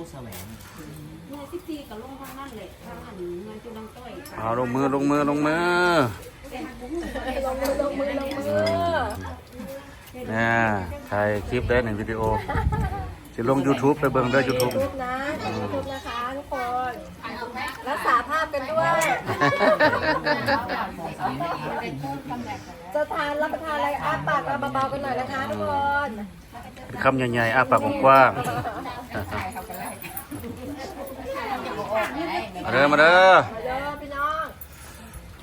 ตู้แสวงเมื่อสิบปีก็ลงทางนั้นเลยทางอันเงินจุลังต้อยเอาลงมือลงมือลงมือลงมือลงมือลงมือเนี่ยถ่ายคลิปได้หนึ่งวิดีโอจะลง YouTube ไปเบิ่งได้ YouTube รูปนะยูทูบนะคะทุกคน รักษาภาพกันด้วย จะทานรับประทานอะไรอ้าปากเบาๆกันหน่อยนะคะทุกคนคำใหญ่ๆอ้าปากกว้างๆมา เด้อมาเด้อมาเด้อพี่น้อง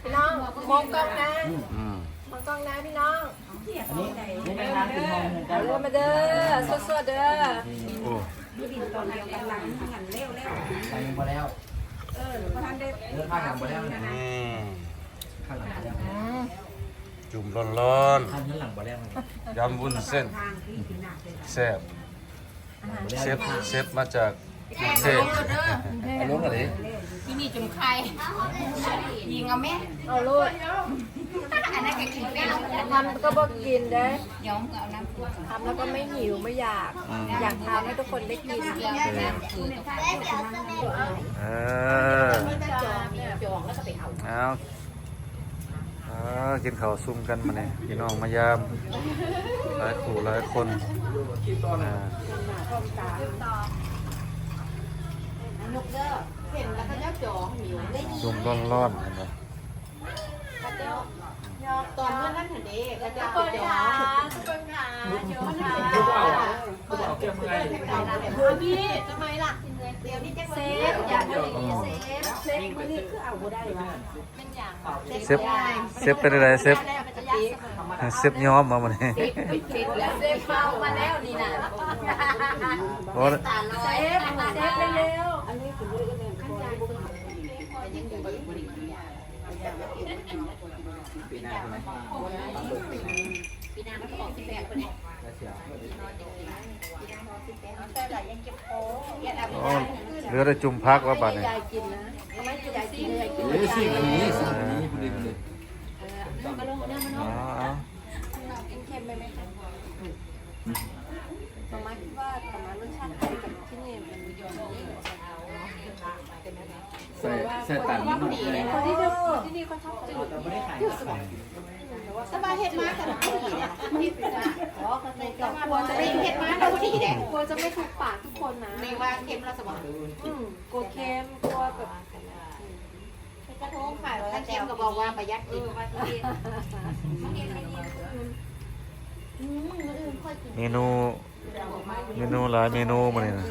พี่น้องมองกล้องนะอืมมองกล้องนะพี่น้องอันนี้นี่เป็นทางคุณมองเหมือนกัมานเด้อมาเด้อสวดๆเด้อโอ้ดินตอนเดียวกันหลังทางนั้นเร็วเร็วไปมาแล้ว เออพอท่านได้เออข้างหลังมาแล้วนะอืมข้างหลังมาแล้วจุ่มร้อนข้างหลังมาแล้วๆยำวุ้นเส้นทางที่ที่หนักเลยแซ่บเชฟเชฟมาจากกรุง เทพไปลงกันเลยที่นี่จุ่มไข่ยิงเอาไหมเอาลูกอันนั้นก็กินไม่เอาทำก็บอกกินได้ย้อมก็เอาน้ำปูทำแล้วก็ไม่หิวไม่อยาก อยากทำให้ทุกคนได้กินน้ำปูกับเออจองแล้วก็ไปเอาเอาเอากินข้าวซุ่มกันมาเนี่ยพี่น้องมายาม หลายคู่หลายคนอ่า นุกเด้อเห็นแล้วก็ยักจองหิวได้ซุ่มร้อนๆเห็นไหมตอนเมื่อนั้นเห็นเด็กก็จะทุกเอาคนจอค่ะงทุกคนค่ะเดี๋ยวค่ะผู้เปล่าผู้เปล่าเกี่ยวกับอะไรเฮ้ยพี่ทำไมล่ะเดี๋ยวนี้แจ็คเซเซฟฟอย่าทำอย่างนี้เซฟเซ็กมันนี่คือเอาบ่ได้วะเป็นอย่างเซฟเซฟเป็นอะไรเซฟเซฟย้อมมาวันนี้ปิดแล้วเซฟเมามาแล้วนี่นะโอ้ตาลอเซยฟเซฟเร็ว อันนี้คือเรื่องเงินขั้นใจเบิ่ง ปีหน้าใช่ไหมปีหน้ามันก็ออกที่แปดคนนี้แล้วเสียโอ้เหลือแต่จุ่มพักว่าบัดนี้ยา ใส่ใส่ตันนิดหน่เลยคนที่นี่คนที่นี่เขาชอบกินเราไม่ได้ขายสบายเห็ดมากแต่ไม่ดีนะอ๋อเขาในกล่องกลัวจะไม่เห็ดมากแต่ไม่ดีแดงกลัวจะไม่ถูกปากทุกคนนะในว่าเค็มเราสมองอืมกลัวเค็มกลัวแบบกระทงขายแล้วเค็มก็บอกว่าประหยัดกินว่าที่เมนูเมนูหลายเมนูมาเนี่ยนะ